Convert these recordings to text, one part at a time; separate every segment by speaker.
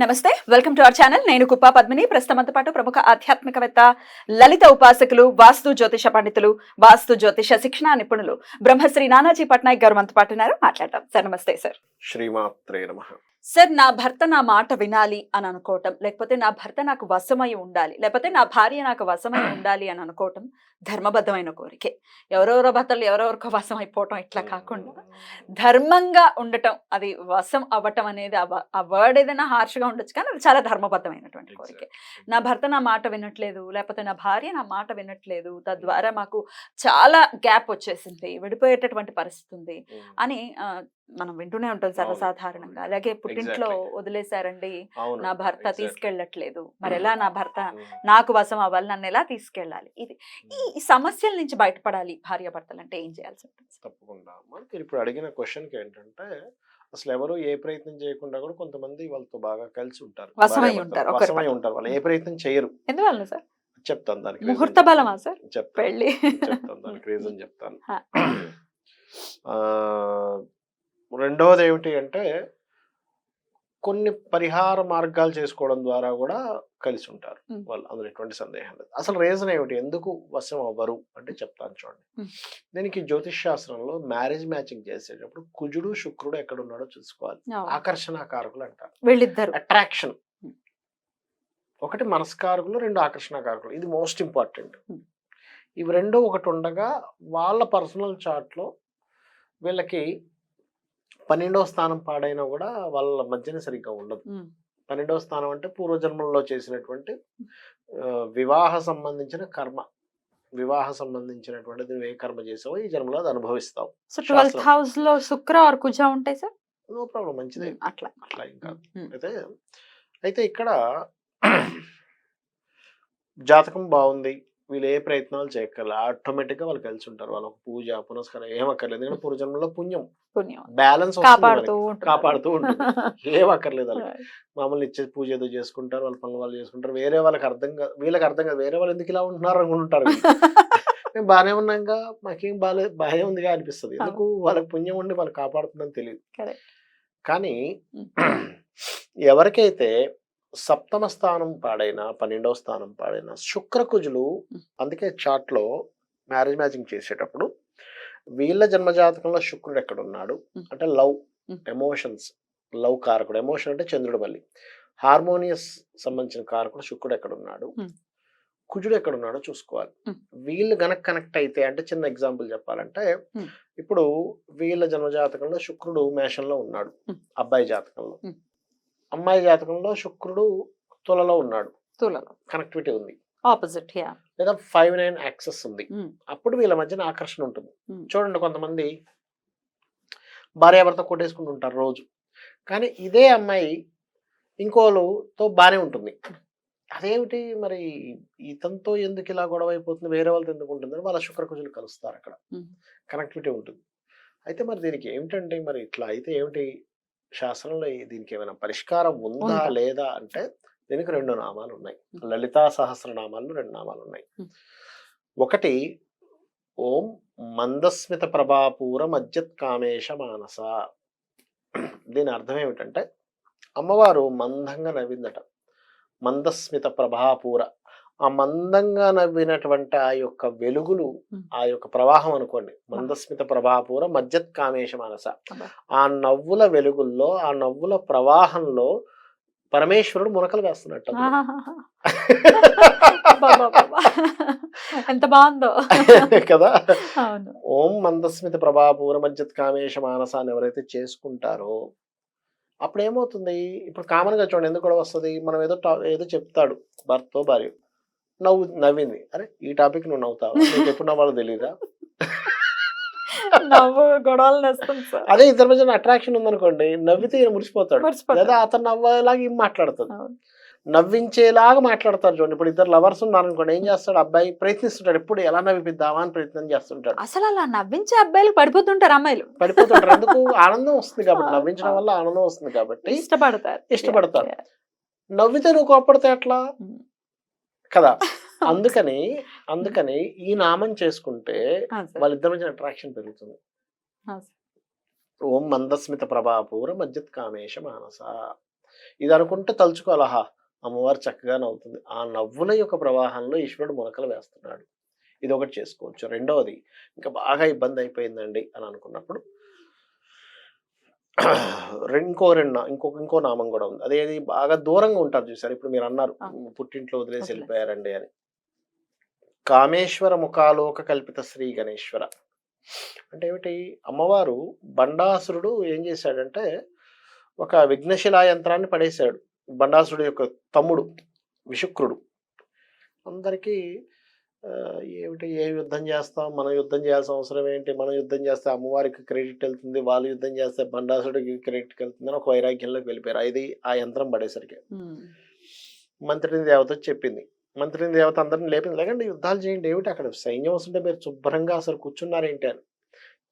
Speaker 1: నమస్తే welcome to our channel. నేను కుప్పా పద్మిని. ప్రస్తుతంతో పాటు ప్రముఖ ఆధ్యాత్మికవేత్త లలిత ఉపాసకులు వాస్తు జ్యోతిష పండితులు వాస్తు జ్యోతిష శిక్షణ నిపుణులు బ్రహ్మశ్రీ నానాజీ పట్నాయక్ గారు మనతో పాటు ఉన్నారు. మాట్లాడదాం. సార్ నమస్తే సార్.
Speaker 2: శ్రీమాత్రే నమ.
Speaker 1: సార్ నా భర్త నా మాట వినాలి అని అనుకోవటం లేకపోతే నా భర్త నాకు వశమై ఉండాలి లేకపోతే నా భార్య నాకు వశమై ఉండాలి అని అనుకోవటం ధర్మబద్ధమైన కోరికే. ఎవరెవరో భర్తలు ఎవరెవరికో వశం అయిపోవటం ఇట్లా కాకుండా ధర్మంగా ఉండటం అది వశం అవ్వటం అనేది ఆ వర్డ్ ఏదైనా హార్ష్గా ఉండొచ్చు కానీ అది చాలా ధర్మబద్ధమైనటువంటి కోరిక. నా భర్త నా మాట వినట్లేదు లేకపోతే నా భార్య నా మాట వినట్లేదు తద్వారా మాకు చాలా గ్యాప్ వచ్చేసింది విడిపోయేటటువంటి పరిస్థితి ఉంది అని ఆ, మనం వింటూనే ఉంటాం సర్వసాధారణంగా అలాగే పుట్టింట్లో. వదిలేశారండి నా భర్త. తీసుకెళ్ళట్లేదు. మరి ఎలా నా భర్త నాకు వశం అవ్వాలి నన్ను ఎలా తీసుకెళ్ళాలి? ఇది ఈ సమస్యల నుంచి బయటపడాలి భార్య భర్తలు అంటే ఏం చేయాల్సి ఉంటుంది?
Speaker 2: తప్పకుండా. మీరు ఇప్పుడు అడిగిన క్వశ్చన్కి ఏంటంటే అసలు ఎవరు ఏ ప్రయత్నం చేయకుండా కూడా కొంతమంది వాళ్ళతో బాగా కలిసి ఉంటారు.
Speaker 1: వశమై. ఉంటారు
Speaker 2: వశమై వాళ్ళు ఏ ప్రయత్నం చేయరు.
Speaker 1: ఎందువల్ల సార్?
Speaker 2: చెప్తాను దానికి
Speaker 1: ముహూర్త బలమా సార్?
Speaker 2: చెప్తాను. చెప్తాను దానికి రీజన్ చెప్తాను. రెండవది ఏమిటి అంటే కొన్ని పరిహార మార్గాలు చేసుకోవడం ద్వారా కూడా కలిసి ఉంటారు. వాళ్ళు అందులో ఎటువంటి సందేహం లేదు అసలు రీజన్ ఏమిటి ఎందుకు వశం అవ్వరు అంటే చెప్తాను చూడండి. దీనికి జ్యోతిష్ శాస్త్రంలో మ్యారేజ్ మ్యాచింగ్ చేసేటప్పుడు కుజుడు శుక్రుడు ఎక్కడ ఉన్నాడో చూసుకోవాలి. ఆకర్షణ కారకులు అంటారు
Speaker 1: వీళ్ళిద్దరు
Speaker 2: అట్రాక్షన్. ఒకటి మనస్కారకులు రెండు ఆకర్షణ కారకులు ఇది మోస్ట్ ఇంపార్టెంట్. ఇవి రెండు ఒకటి ఉండగా వాళ్ళ పర్సనల్ చార్ట్లో వీళ్ళకి పన్నెండవ స్థానం పాడైనా కూడా వాళ్ళ మధ్యన సరిగ్గా ఉండదు. పన్నెండవ స్థానం అంటే పూర్వజన్మల్లో చేసినటువంటి వివాహ సంబంధించిన కర్మ. వివాహ సంబంధించినటువంటి నువ్వు ఏ కర్మ చేసావో ఈ జన్మలో అది అనుభవిస్తావు.
Speaker 1: So twelfth. హౌస్లో శుక్ర ఆర్ కుజ ఉంటాయి సార్?
Speaker 2: నో ప్రాబ్లం మంచిదే.
Speaker 1: అట్లా
Speaker 2: అట్లా. ఇంకా. అయితే అయితే ఇక్కడ జాతకం బాగుంది. వీళ్ళు ఏ ప్రయత్నాలు చేయక్కర్లే. ఆటోమేటిక్గా వాళ్ళు కలిసి ఉంటారు వాళ్ళకి పూజ పునస్కారం ఏం అక్కర్లేదు. ఎందుకంటే పూర్వజన్మలో పుణ్యం.
Speaker 1: పుణ్యం.
Speaker 2: బ్యాలెన్స్
Speaker 1: కాపాడుతూ ఉంటుంది.
Speaker 2: ఏం అక్కర్లేదు వాళ్ళకి. మామూలు ఇచ్చే పూజ ఏదో చేసుకుంటారు. వాళ్ళ పనులు వాళ్ళు చేసుకుంటారు. వేరే వాళ్ళకి అర్థం కాదు వీళ్ళకి అర్థం కాదు. వేరే వాళ్ళు ఎందుకు ఇలా ఉంటున్నారు అనుకుంటారు వీళ్ళు. మేము బాగానే ఉన్నాగా. మాకేం బాగాలే బాగానే ఉందిగా అనిపిస్తుంది. ఎందుకు? వాళ్ళకి పుణ్యం ఉండి వాళ్ళు కాపాడుతుందని తెలియదు. కానీ. ఎవరికైతే సప్తమ స్థానం పాడైనా పన్నెండవ స్థానం పాడైనా శుక్రకుజులు. అందుకే చార్ట్లో మ్యారేజ్ మ్యాచింగ్ చేసేటప్పుడు వీళ్ళ జన్మజాతకంలో శుక్రుడు ఎక్కడ ఉన్నాడు
Speaker 1: Mm.
Speaker 2: అంటే లవ్. ఎమోషన్స్ లవ్ కారకుడు ఎమోషన్ అంటే చంద్రుడు మళ్ళీ హార్మోనియస్ సంబంధించిన కారకుడు శుక్రుడు ఎక్కడ ఉన్నాడు
Speaker 1: Mm.
Speaker 2: కుజుడు ఎక్కడ ఉన్నాడో చూసుకోవాలి. వీళ్ళు గనక కనెక్ట్ అయితే అంటే చిన్న ఎగ్జాంపుల్ చెప్పాలంటే. ఇప్పుడు వీళ్ళ జన్మజాతకంలో శుక్రుడు మేషంలో ఉన్నాడు. అబ్బాయి జాతకంలో. అమ్మాయి జాతకంలో శుక్రుడు తులలో ఉన్నాడు.
Speaker 1: తులలో.
Speaker 2: కనెక్టివిటీ ఉంది.
Speaker 1: ఆపోజిట్ యా
Speaker 2: లేదా ఫైవ్ నైన్ యాక్సెస్ ఉంది. అప్పుడు వీళ్ళ మధ్యన ఆకర్షణ ఉంటుంది.
Speaker 1: Mm.
Speaker 2: చూడండి కొంతమంది భార్యాభర్త కొట్టేసుకుంటూ ఉంటారు రోజు. కానీ ఇదే అమ్మాయి ఇంకోళ్ళతో బాగానే ఉంటుంది. అదేమిటి మరి ఇతనితో ఎందుకు ఇలా గొడవ అయిపోతుంది? వేరే వాళ్ళతో ఎందుకు ఉంటుందని వాళ్ళ శుక్రకుజులు కలుస్తారు అక్కడ. కనెక్టివిటీ ఉంటుంది. అయితే మరి దీనికి ఏమిటంటే మరి ఇట్లా అయితే ఏమిటి? శాస్త్రంలో దీనికి ఏమైనా పరిష్కారం ఉందా? లేదా అంటే దీనికి రెండు నామాలు ఉన్నాయి లలితా సహస్రనామాలు రెండు నామాలు ఉన్నాయి. ఒకటి ఓం మందస్మిత ప్రభాపూర మజ్జత్ కామేశ మానస. దీని అర్థం ఏమిటంటే అమ్మవారు మందంగా నవ్విందట. మందస్మిత ప్రభాపూర. ఆ మందంగా నవ్వినటువంటి ఆ యొక్క వెలుగులు. ఆ యొక్క ప్రవాహం అనుకోండి. మందస్మిత ప్రభాపూర మజ్జత్ కామేశ మానస. ఆ నవ్వుల వెలుగుల్లో ఆ నవ్వుల ప్రవాహంలో పరమేశ్వరుడు మునకలు వేస్తున్నట్టు.
Speaker 1: ఎంత బాగుందో.
Speaker 2: కదా? ఓం మందస్మిత ప్రభాపూర మజ్జత్ కామేశ మానస అని ఎవరైతే చేసుకుంటారో అప్పుడు ఏమవుతుంది ఇప్పుడు కామన్గా చూడండి ఎందుకు కూడా వస్తుంది? మనం ఏదో టా- ఏదో చెప్తాడు భర్త భార్య నవ్వు నవ్వింది. అరే ఈ టాపిక్ నువ్వు నవ్వుతావా? నీకు ఎప్పుడు నవ్వాలో తెలియదా అదే ఇద్దరి మధ్య అట్రాక్షన్ ఉందనుకోండి నవ్వితే ఈయన మురిసిపోతాడు. లేదా అతను నవ్వేలాగా ఈమె మాట్లాడుతుంది. నవ్వించేలాగా మాట్లాడతారు చూడండి. ఇప్పుడు ఇద్దరు లవర్స్ ఉన్నారు అనుకోండి ఏం చేస్తాడు? అబ్బాయి ప్రయత్నిస్తుంటాడు. ఎప్పుడు ఎలా నవ్విపిద్దామా? అని ప్రయత్నం చేస్తుంటాడు.
Speaker 1: అసలు అలా నవ్వించే అబ్బాయిలు పడిపోతుంటారు అమ్మాయిలు.
Speaker 2: పడిపోతుంటారు. ఎందుకు ఆనందం వస్తుంది కాబట్టి. నవ్వించడం వల్ల ఆనందం వస్తుంది కాబట్టి
Speaker 1: ఇష్టపడతారు.
Speaker 2: ఇష్టపడతారు. నవ్వితే నువ్వు కోపడితే ఎట్లా?
Speaker 1: Mm.
Speaker 2: కదా. అందుకని అందుకని ఈ నామం చేసుకుంటే. వాళ్ళిద్దరి మధ్య అట్రాక్షన్ పెరుగుతుంది. ఓం మందస్మిత ప్రభాపూర మజ్జత్ కామేశ మానస. ఇది అనుకుంటే తలుచుకోవాలహా అమ్మవారు చక్కగా నవ్వుతుంది. ఆ నవ్వుల యొక్క ప్రవాహంలో ఈశ్వరుడు మునకలు వేస్తున్నాడు. ఇది ఒకటి చేసుకోవచ్చు. రెండవది ఇంకా బాగా ఇబ్బంది అయిపోయిందండి అని అనుకున్నప్పుడు ఇంకో రెండు ఇంకొక ఇంకో నామం కూడా ఉంది. అదేది బాగా దూరంగా ఉంటారు చూసారు? ఇప్పుడు మీరు అన్నారు. పుట్టింట్లో వదిలేసి. వెళ్ళిపోయారండి అని. కామేశ్వర ముఖాలోక కల్పిత శ్రీ గణేశ్వర. అంటే ఏమిటి? అమ్మవారు బండాసురుడు ఏం చేశాడంటే ఒక విఘ్నశిలా యంత్రాన్ని పడేశాడు. బండాసురుడు యొక్క తమ్ముడు విశుక్రుడు. అందరికీ ఏమిటి? ఏ యుద్ధం చేస్తాం? మనం యుద్ధం చేయాల్సిన అవసరం ఏంటి? మనం యుద్ధం చేస్తే అమ్మవారికి క్రెడిట్ వెళ్తుంది. వాళ్ళు యుద్ధం చేస్తే బండాసుడికి క్రెడిట్ వెళ్తుంది అని ఒక వైరాగ్యంలోకి వెళ్ళిపోయారు. అది ఆ యంత్రం పడేసరికి. మంత్రిని దేవత చెప్పింది. మంత్రిని దేవత అందరిని లేపింది. లేకండి యుద్ధాలు చేయండి. ఏమిటి అక్కడ? సైన్యం వస్తుంటే మీరు శుభ్రంగా అసలు కూర్చున్నారేంటి అని.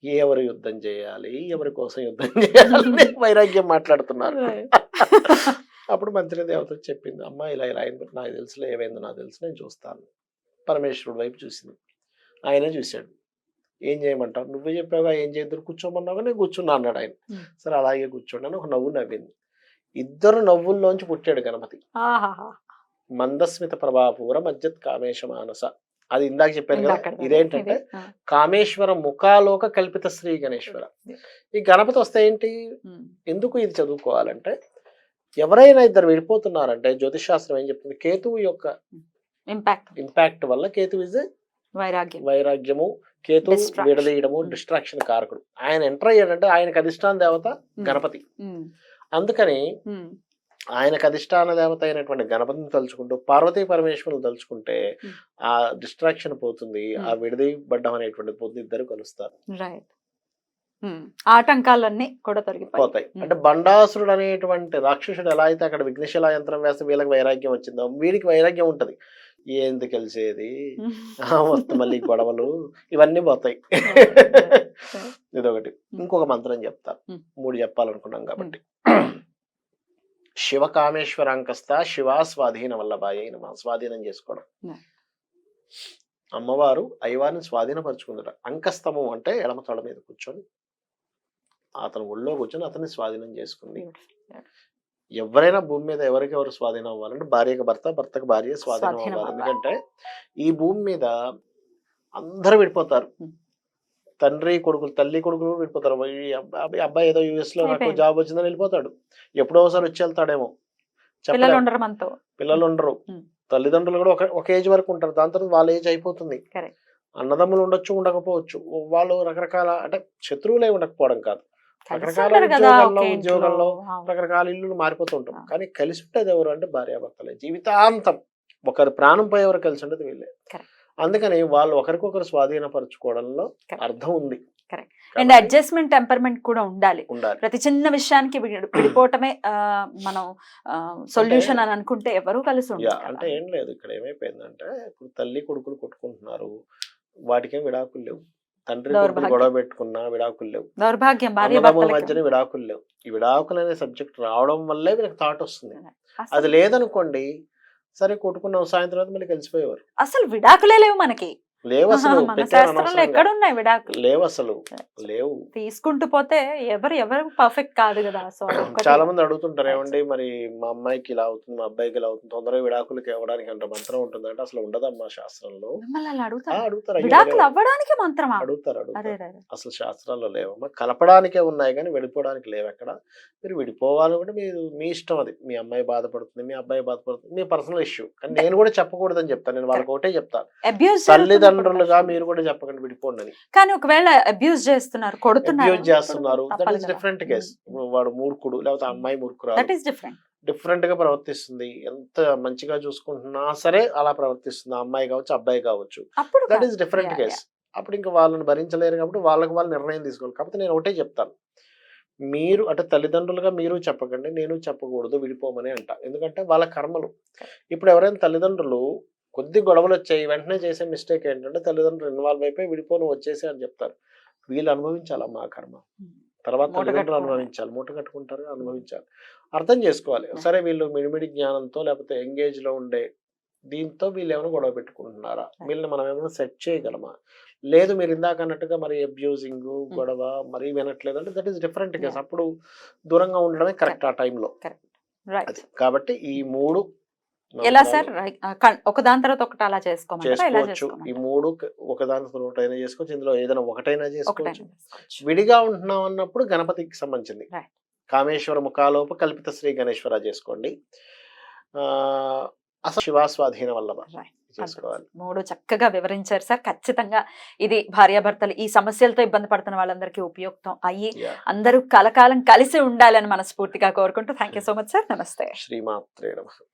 Speaker 2: ఎవరు యుద్ధం చేయాలి? ఎవరి కోసం యుద్ధం చేయాలి? వైరాగ్యం మాట్లాడుతున్నారు. అప్పుడు మంత్రి దేవత చెప్పింది. అమ్మ ఇలా ఇలా అయింది. నాకు తెలుసులే ఏమైందో నాకు తెలుసు నేను చూస్తాను. పరమేశ్వరుడు వైపు చూసింది. ఆయనే చూశాడు. ఏం చేయమంటావు? నువ్వే చెప్పావుగా ఏం చేద్దరు కూర్చోమన్నావుగా నేను కూర్చున్నా అన్నాడు ఆయన. సరే అలాగే కూర్చోండి అని ఒక నవ్వు నవ్వింది. ఇద్దరు నవ్వుల్లోంచి పుట్టాడు గణపతి. మందస్మిత ప్రభాపూర మజ్జత్ కామేశ మానస. అది ఇందాక చెప్పాను కదా ఇదేంటంటే. కామేశ్వర ముఖాలోక కల్పిత శ్రీ గణేశ్వర. ఈ గణపతి వస్తే ఏంటి. ఎందుకు ఇది చదువుకోవాలంటే ఎవరైనా ఇద్దరు విడిపోతున్నారంటే జ్యోతిష్ శాస్త్రం ఏం చెప్తుంది? కేతువు యొక్క
Speaker 1: ఇంపాక్ట్
Speaker 2: ఇంపాక్ట్ వల్ల కేతు ఇస్
Speaker 1: వైరాగ్యం
Speaker 2: వైరాగ్యము కేతు. విడదీయడము. డిస్ట్రాక్షన్ కారకుడు ఆయన ఎంటర్ అయ్యాడంటే ఆయనకు అధిష్టాన దేవత
Speaker 1: ఉమ్.
Speaker 2: గణపతి
Speaker 1: ఉమ్.
Speaker 2: అందుకని. ఆయనకు అధిష్టాన దేవత అయినటువంటి గణపతిని తలుచుకుంటూ పార్వతీ పరమేశ్వరుని తలుచుకుంటే. ఆ డిస్ట్రాక్షన్ పోతుంది ఆ. విడదీయబడ్డం అనేటువంటిది పోతుంది ఇద్దరు కలుస్తారు
Speaker 1: రైట్. ఆటంకాలన్నీ కూడా తొలగిపోయి
Speaker 2: పోతాయి అంటే బండాసురుడు అనేటువంటి రాక్షసుడు ఎలా అయితే అక్కడ విఘ్నశిలా యంత్రం వేస్తే వీళ్ళకి వైరాగ్యం వచ్చిందో వీడికి వైరాగ్యం ఉంటది ఏంది కలిసేది? వస్తు మళ్ళీ గొడవలు ఇవన్నీ పోతాయి. ఇదొకటి. ఇంకొక మంత్రం చెప్తా.
Speaker 1: Hmm.
Speaker 2: మూడు చెప్పాలనుకున్నాం కాబట్టి. శివ కామేశ్వరాంకస్త శివ స్వాధీన వల్లభాయ స్వాధీనం చేసుకోవడం. అమ్మవారు అయ్యవారిని స్వాధీనపరుచుకుందట. అంకస్తము అంటే ఎడమ తొడ మీద కూర్చొని అతను ఒళ్ళో కూర్చొని అతన్ని స్వాధీనం చేసుకుంది. ఎవరైనా భూమి మీద ఎవరికి ఎవరు స్వాధీనం అవ్వాలంటే భార్యకు భర్త భర్తకు భార్య స్వాధీనం అవ్వాలి. ఎందుకంటే ఈ భూమి మీద అందరూ విడిపోతారు. తండ్రి కొడుకులు తల్లి కొడుకులు కూడా విడిపోతారు అబ్బాయి అబ్బాయి ఏదో యుఎస్లో నాకు. జాబ్ వచ్చిందని వెళ్ళిపోతాడు ఎప్పుడో ఒకసారి వచ్చి వెళ్తాడేమో
Speaker 1: పిల్లలు. ఉండరు మనతో
Speaker 2: పిల్లలు ఉండరు. తల్లిదండ్రులు కూడా ఒక ఒక ఏజ్ వరకు ఉంటారు దాని తర్వాత వాళ్ళ ఏజ్ అయిపోతుంది. అన్నదమ్ములు ఉండొచ్చు ఉండకపోవచ్చు వాళ్ళు రకరకాల అంటే శత్రువులే ఉండకపోవడం కాదు రకరకాల ఉద్యోగాల్లో. రకరకాల ఇల్లు మారిపోతూ ఉంటాం. కానీ కలిసి ఉండేది ఎవరు అంటే భార్యాభర్తలే. జీవితాంతం ఒకరి ప్రాణం పోయే ఎవరు కలిసి ఉండేది వీళ్ళే. అందుకని వాళ్ళు ఒకరికొకరు స్వాధీనపరచుకోవడంలో. అర్థం ఉంది.
Speaker 1: అండ్ అడ్జస్ట్మెంట్ టెంపర్మెంట్ కూడా ఉండాలి. ప్రతి చిన్న విషయానికి విడి- విడిపోవటమే మనం సొల్యూషన్ అని అనుకుంటే ఎవరు కలిసి
Speaker 2: అంటే. ఏం లేదు. ఇక్కడ ఏమైపోయిందంటే ఇప్పుడు తల్లి కొడుకులు కొట్టుకుంటున్నారు. వాటికేం విడాకులు లేవు. తండ్రి. గొడవ పెట్టుకున్నా విడాకులు లేవు.
Speaker 1: దౌర్భాగ్యం
Speaker 2: మధ్యన విడాకులు లేవు. ఈ విడాకులు అనే సబ్జెక్ట్ రావడం వల్లే వీళ్ళకి థాట్ వస్తుంది. అది. లేదనుకోండి సరే కొట్టుకున్నాం సాయంత్రం మళ్ళీ కలిసిపోయేవారు.
Speaker 1: అసలు విడాకులే లేవు మనకి.
Speaker 2: లేవు అసలు అనవసరంగా.
Speaker 1: ఎక్కడున్నాయి విడాకులు?
Speaker 2: లేవు అసలు లేవు.
Speaker 1: తీసుకుంటూ పోతే ఎవరు ఎవరు పర్ఫెక్ట్ కాదు కదా. సో.
Speaker 2: చాలా మంది అడుగుతుంటారు ఏమండి మరి మా అమ్మాయికి ఇలా అవుతుంది మా అబ్బాయికి ఇలా అవుతుంది తొందరగా విడాకులకి ఇవ్వడానికి అంటే మంత్రం ఉంటుంది అంటే అసలు ఉండదమ్మా శాస్త్రంలో.
Speaker 1: అడుగుతారు? విడాకులు. అవ్వడానికి మంత్రమా?
Speaker 2: అడుగుతారు. అసలు శాస్త్రాల్లో లేవమ్మా. కలపడానికే ఉన్నాయి కానీ విడిపోవడానికి లేవు ఎక్కడ. మీరు విడిపోవాలనుకుంటే మీరు మీ ఇష్టం అది. మీ అమ్మాయి బాధపడుతుంది మీ అబ్బాయి బాధపడుతుంది మీ పర్సనల్ ఇష్యూ కానీ నేను కూడా చెప్పకూడదని చెప్తాను. నేను వాళ్ళకి ఒకటే చెప్తాను.
Speaker 1: అబ్యూస్
Speaker 2: తల్లిదండ్రులుగా మీరు కూడా చెప్పకండి విడిపోండి అని
Speaker 1: కానీ ఒకవేళ అబ్యూస్ చేస్తున్నారు కొడుతున్నారు
Speaker 2: అబ్యూజ్ చేస్తున్నారు. దట్ ఈస్ డిఫరెంట్ కేస్ వాడు మూర్ఖుడు లేకపోతే అమ్మాయి మూర్ఖురాలు.
Speaker 1: దట్ ఈస్ డిఫరెంట్
Speaker 2: డిఫరెంట్గా ప్రవర్తిస్తుంది. ఎంత మంచిగా చూసుకుంటున్నా సరే అలా ప్రవర్తిస్తుంది. అమ్మాయి కావచ్చు అబ్బాయి కావచ్చు. దట్. ఈస్ డిఫరెంట్ కేస్ అప్పుడు ఇంకా వాళ్ళని భరించలేరు కాబట్టి వాళ్ళకి వాళ్ళు నిర్ణయం తీసుకోవాలి. కాకపోతే నేను ఒకటే చెప్తాను. మీరు అంటే తల్లిదండ్రులుగా మీరు చెప్పకండి నేను చెప్పకూడదు విడిపోమని అంట. ఎందుకంటే వాళ్ళ కర్మలు. ఇప్పుడు ఎవరైనా తల్లిదండ్రులు కొద్ది గొడవలు వచ్చాయి వెంటనే చేసే మిస్టేక్ ఏంటంటే తల్లిదండ్రులు ఇన్వాల్వ్ అయిపోయి విడిపోను వచ్చేసి అని చెప్తారు. వీళ్ళు అనుభవించాలమ్మా ఆ కర్మ? తర్వాత తల్లిదండ్రులు. అనుభవించాలి. మూట కట్టుకుంటారు అనుభవించాలి. అర్థం చేసుకోవాలి. సరే వీళ్ళు మిడిమిడి జ్ఞానంతో లేకపోతే ఎంగేజ్లో ఉండే దీంతో వీళ్ళు ఏమైనా గొడవ పెట్టుకుంటున్నారా? వీళ్ళని మనం ఏమైనా సెట్ చేయగలమా? లేదు మీరు ఇందాక అన్నట్టుగా మరి అబ్యూజింగ్ గొడవ మరి వినట్లేదు అంటే దట్ ఈస్ డిఫరెంట్ కేసు. అప్పుడు దూరంగా ఉండడమే కరెక్ట్ ఆ టైంలో. కాబట్టి ఈ మూడు
Speaker 1: ఎలా సార్? Right. ఆ, కన్- ఒక దాని తర్వాత ఒకటి అలా
Speaker 2: చేసుకోవచ్చు. ఈ మూడు ఒకదాని తర్వాత ఒకటైనా చేసుకోవచ్చు. ఇందులో ఏదైనా ఒకటైనా చేసుకోవచ్చు. విడిగా ఉంటున్నాం అన్నప్పుడు గణపతికి సంబంధించింది. కామేశ్వర ముఖాలోప కల్పిత శ్రీ గణేశ్వర చేసుకోండి. ఆ అసలు శివాస్వాధీన వల్లభ. చేసుకోవాలి.
Speaker 1: మూడు చక్కగా వివరించారు సార్. ఖచ్చితంగా ఇది భార్యాభర్తలు ఈ సమస్యలతో ఇబ్బంది పడుతున్న వాళ్ళందరికీ ఉపయుక్తం అయ్యి. అందరూ కలకాలం కలిసి ఉండాలని మనస్ఫూర్తిగా కోరుకుంటూ thank you so much sir. నమస్తే.
Speaker 2: శ్రీమాత్రే నమః.